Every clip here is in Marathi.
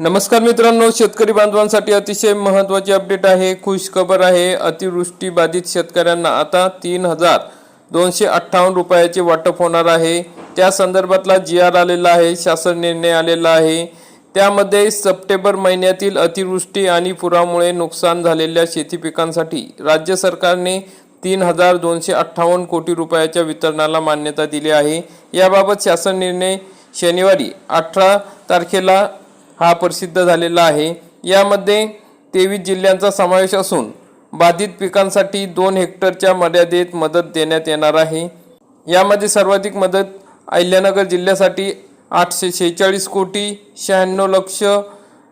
नमस्कार मित्रांनो शेतकरी बांधवांसाठी अतिशय महत्त्वाची अपडेट आहे खुश खबर आहे अतिवृष्टी बाधित शेतकऱ्यांना आता तीन हजार दोनशे अठ्ठावन्न रुपयाचे वाटप होणार आहे. त्या संदर्भातला जी आर आलेला आहे शासन निर्णय आलेला आहे. त्यामध्ये सप्टेंबर महिन्यातील अतिवृष्टी आणि पुरामुळे नुकसान झालेल्या शेती पिकांसाठी राज्य सरकारने तीन हजार दोनशे अठ्ठावन्न कोटी रुपयाच्या वितरणाला मान्यता दिली आहे. याबाबत शासन निर्णय शनिवारी अठरा तारखेला हा प्रसिद्ध झालेला आहे. यामध्ये तेवीस जिल्ह्यांचा समावेश असून बाधित पिकांसाठी दोन हेक्टरच्या मर्यादेत मदत देण्यात येणार आहे. यामध्ये सर्वाधिक मदत अहिल्यानगर जिल्ह्यासाठी आठशे शेहेचाळीस कोटी शहाण्णव लक्ष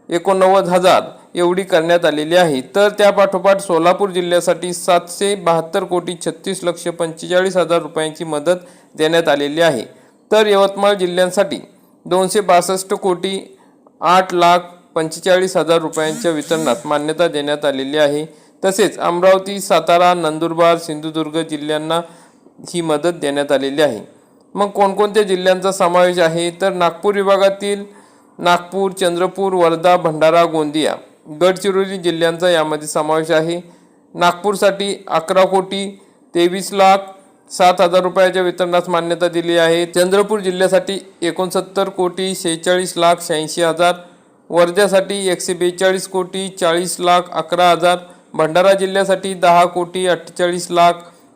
एकोणनव्वद हजार एवढी करण्यात आलेली आहे. तर त्यापाठोपाठ सोलापूर जिल्ह्यासाठी सातशे बहात्तर कोटी छत्तीस लक्ष पंचेचाळीस हजार रुपयांची मदत देण्यात आलेली आहे. तर यवतमाळ जिल्ह्यांसाठी दोनशे बासष्ट कोटी आठ लाख पंचेचाळीस हजार रुपयांच्या वितरणात मान्यता देण्यात आलेली आहे. तसेच अमरावती सातारा नंदुरबार सिंधुदुर्ग जिल्ह्यांना ही मदत देण्यात आलेली आहे. मग कोणकोणत्या जिल्ह्यांचा समावेश आहे? तर नागपूर विभागातील नागपूर चंद्रपूर वर्धा भंडारा गोंदिया गडचिरोली जिल्ह्यांचा यामध्ये समावेश आहे. नागपूरसाठी अकरा कोटी तेवीस लाख सात हजार रुपयाच्या वितरणास मान्यता दिली आहे. चंद्रपूर जिल्ह्यासाठी एकोणसत्तर कोटी शेहेचाळीस लाख शहाऐंशी हजार वर्ध्यासाठी एकशे बेचाळीस कोटी चाळीस लाख अकरा हजार भंडारा जिल्ह्यासाठी दहा कोटी अठ्ठेचाळीस लाख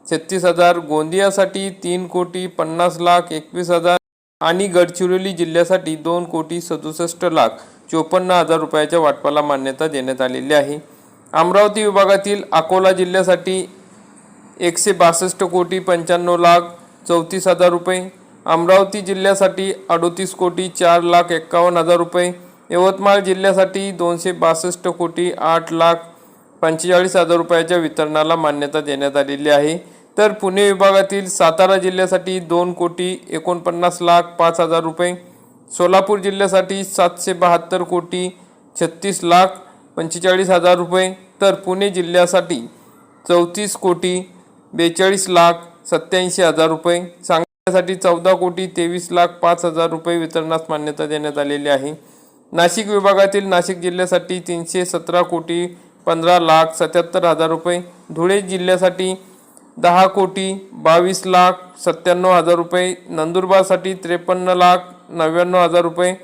छत्तीस हजार गोंदियासाठी तीन कोटी पन्नास लाख एकवीस हजार आणि गडचिरोली जिल्ह्यासाठी दोन कोटी सदुसष्ट लाख चोपन्न हजार रुपयाच्या वाटपाला मान्यता देण्यात आलेली आहे. अमरावती विभागातील अकोला जिल्ह्यासाठी एकशे बासष्ट कोटी पंच्याण्णव लाख चौतीस हजार रुपये. अमरावती जिल्ह्यासाठी अडोतीस कोटी चार लाख एक्कावन्न हजार रुपये. यवतमाळ जिल्ह्यासाठी दोनशे बासष्ट कोटी आठ लाख पंचेचाळीस हजार रुपयाच्या वितरणाला मान्यता देण्यात आलेली आहे. तर पुणे विभागातील सातारा जिल्ह्यासाठी दोन कोटी एकोणपन्नास लाख पाच हजार रुपये. सोलापूर जिल्ह्यासाठी सातशे बहात्तर कोटी छत्तीस लाख पंचेचाळीस हजार रुपये. तर पुणे जिल्ह्यासाठी चौतीस कोटी बेचाळीस लाख सत्याऐंशी हजार रुपये. सांगण्यासाठी चौदा कोटी तेवीस लाख पाच हजार रुपये वितरणास मान्यता देण्यात आलेली आहे. नाशिक विभागातील नाशिक जिल्ह्यासाठी तीनशे सतरा कोटी पंधरा लाख सत्याहत्तर हजार रुपये. धुळे जिल्ह्यासाठी दहा कोटी बावीस लाख सत्त्याण्णव हजार रुपये. नंदुरबारसाठी त्रेपन्न लाख नव्याण्णव हजार रुपये.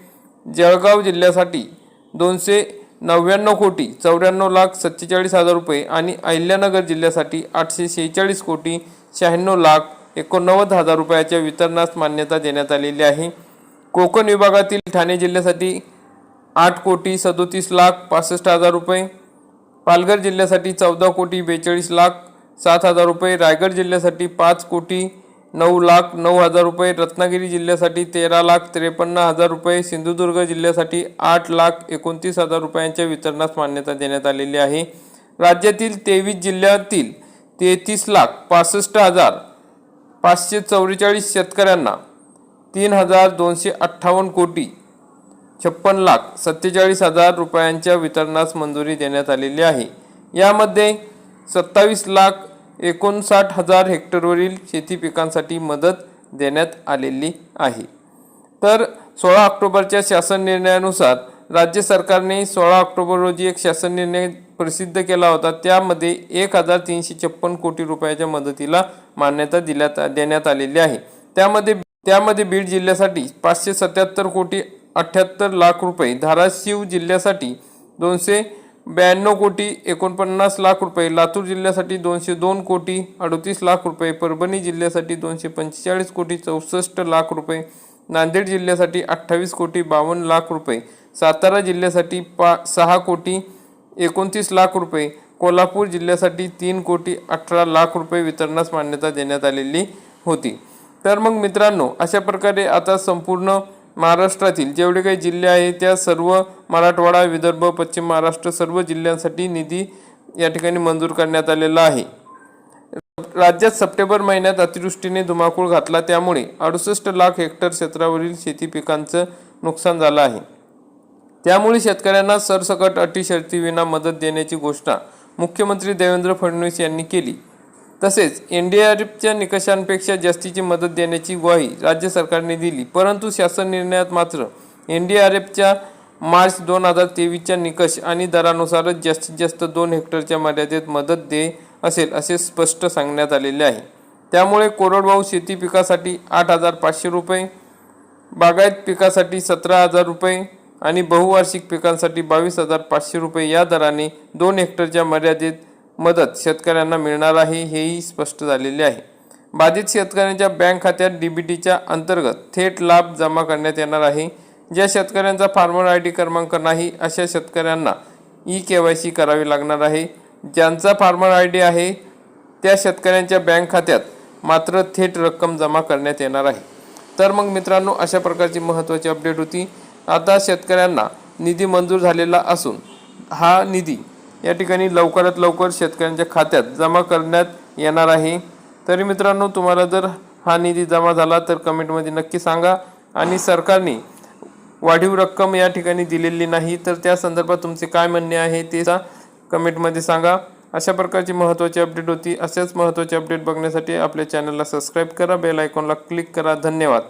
जळगाव जिल्ह्यासाठी दोनशे नव्याण्णव कोटी चौऱ्याण्णव लाख सत्तेचाळीस हजार रुपये आणि अहिल्यानगर जिल्ह्यासाठी आठशे शेहेचाळीस कोटी शहाण्णव लाख एकोणनव्वद हजार रुपयाच्या वितरणास मान्यता देण्यात आलेली आहे. कोकण विभागातील ठाणे जिल्ह्यासाठी आठ कोटी सदोतीस लाख पासष्ट हजार रुपये पालघर जिल्ह्यासाठी चौदा कोटी बेचाळीस लाख सात हजार रुपये रायगड जिल्ह्यासाठी पाच कोटी नऊ लाख नऊ हजार रुपये रत्नागिरी जिल्ह्यासाठी तेरा लाख त्रेपन्न हजार रुपये सिंधुदुर्ग जिल्ह्यासाठी आठ लाख एकोणतीस हजार रुपयांच्या वितरणास मान्यता देण्यात आलेली आहे. राज्यातील तेवीस जिल्ह्यातील तेहतीस लाख पासष्ट हजार पाचशे चौवेचाळीस शेतकऱ्यांना तीन हजार दोनशे अठ्ठावन्न कोटी छप्पन लाख सत्तेचाळीस हजार रुपयांच्या वितरणास मंजुरी देण्यात आलेली आहे. यामध्ये सत्तावीस लाख एकोणसाठ हजार हेक्टरवरील शेती पिकांसाठी मदत देण्यात आलेली आहे. तर सोळा ऑक्टोबरच्या शासन निर्णयानुसार राज्य सरकारने सोळा ऑक्टोबर रोजी एक शासन निर्णय प्रसिद्ध केला होता. त्यामध्ये एक हजार तीनशे छप्पन कोटी रुपयाच्या मदतीला मान्यता दिल्यात देण्यात आलेली आहे. त्यामध्ये त्यामध्ये बीड जिल्ह्यासाठी पाचशे सत्याहत्तर कोटी अठ्ठ्याहत्तर लाख रुपये धाराशिव जिल्ह्यासाठी दोनशे ब्याण्णव कोटी एकोणपन्नास लाख रुपये. लातूर जिल्ह्यासाठी दोनशे दोन कोटी अडतीस लाख रुपये. परभणी जिल्ह्यासाठी दोनशे पंचेचाळीस कोटी चौसष्ट लाख रुपये. नांदेड जिल्ह्यासाठी अठ्ठावीस कोटी बावन्न लाख रुपये. सातारा जिल्ह्यासाठी पा सहा कोटी एकोणतीस लाख रुपये. कोल्हापूर जिल्ह्यासाठी तीन कोटी अठरा लाख रुपये वितरणास मान्यता देण्यात आलेली होती. तर मग मित्रांनो अशा प्रकारे आता संपूर्ण महाराष्ट्रातील जेवढे काही जिल्हे आहेत त्या सर्व मराठवाडा विदर्भ पश्चिम महाराष्ट्र सर्व जिल्ह्यांसाठी निधी या ठिकाणी मंजूर करण्यात आलेला आहे. राज्यात सप्टेंबर महिन्यात अतिवृष्टीने धुमाकूळ घातला त्यामुळे अडुसष्ट लाख हेक्टर क्षेत्रावरील शेती पिकांचं नुकसान झालं आहे. त्यामुळे शेतकऱ्यांना सरसकट अटी शर्तीविना मदत देण्याची घोषणा मुख्यमंत्री देवेंद्र फडणवीस यांनी केली. तसेच एन डी आर एफच्या निकषांपेक्षा जास्तीची मदत देण्याची ग्वाही राज्य सरकारने दिली. परंतु शासन निर्णयात मात्र एन डी आर एफच्या मार्च दोन हजार तेवीसच्या निकष आणि दरानुसारच जास्तीत जास्त दोन हेक्टरच्या मर्यादेत मदत दे असेल असे स्पष्ट सांगण्यात आलेले आहे. त्यामुळे कोरडवाहू शेती पिकासाठी आठ हजार पाचशे रुपये बागायत पिकासाठी सतरा हजार रुपये आणि बहुवार्षिक पिकांसाठी बावीस हजार पाचशे रुपये या दराने दोन हेक्टरच्या मर्यादेत मदत शेतकऱ्यांना मिळणार आहे हेही स्पष्ट झालेले आहे. बाधित शेतकऱ्यांच्या बँक खात्यात डीबीटीच्या अंतर्गत थेट लाभ जमा करण्यात येणार आहे. ज्या शेतकऱ्यांचा फार्मर आय डी क्रमांक नाही अशा शेतकऱ्यांना ई के वाय सी करावी लागणार आहे. ज्यांचा फार्मर आय डी आहे त्या शेतकऱ्यांच्या बँक खात्यात मात्र थेट रक्कम जमा करण्यात येणार आहे. तर मग मित्रांनो अशा प्रकारची महत्त्वाची अपडेट होती. आता शेतकऱ्यांना निधी मंजूर झालेला असून हा निधी या ठिकाणी लवकरात लवकर शेतकऱ्यांच्या खात्यात जमा करण्यात येणार आहे. तरी मित्रांनो तुम्हाला जर हा निधी जमा झाला तर कमेंटमध्ये नक्की सांगा. आणि सरकारने वाढीव रक्कम या ठिकाणी दिलेली नाही तर त्या संदर्भात तुमचे काय म्हणणे आहे ते सा- कमेंटमध्ये सांगा. अशा प्रकारची महत्त्वाची अपडेट होती. अशाच महत्त्वाची अपडेट बघण्यासाठी आपल्या चॅनलला सबस्क्राईब करा बेल आयकॉनला क्लिक करा. धन्यवाद.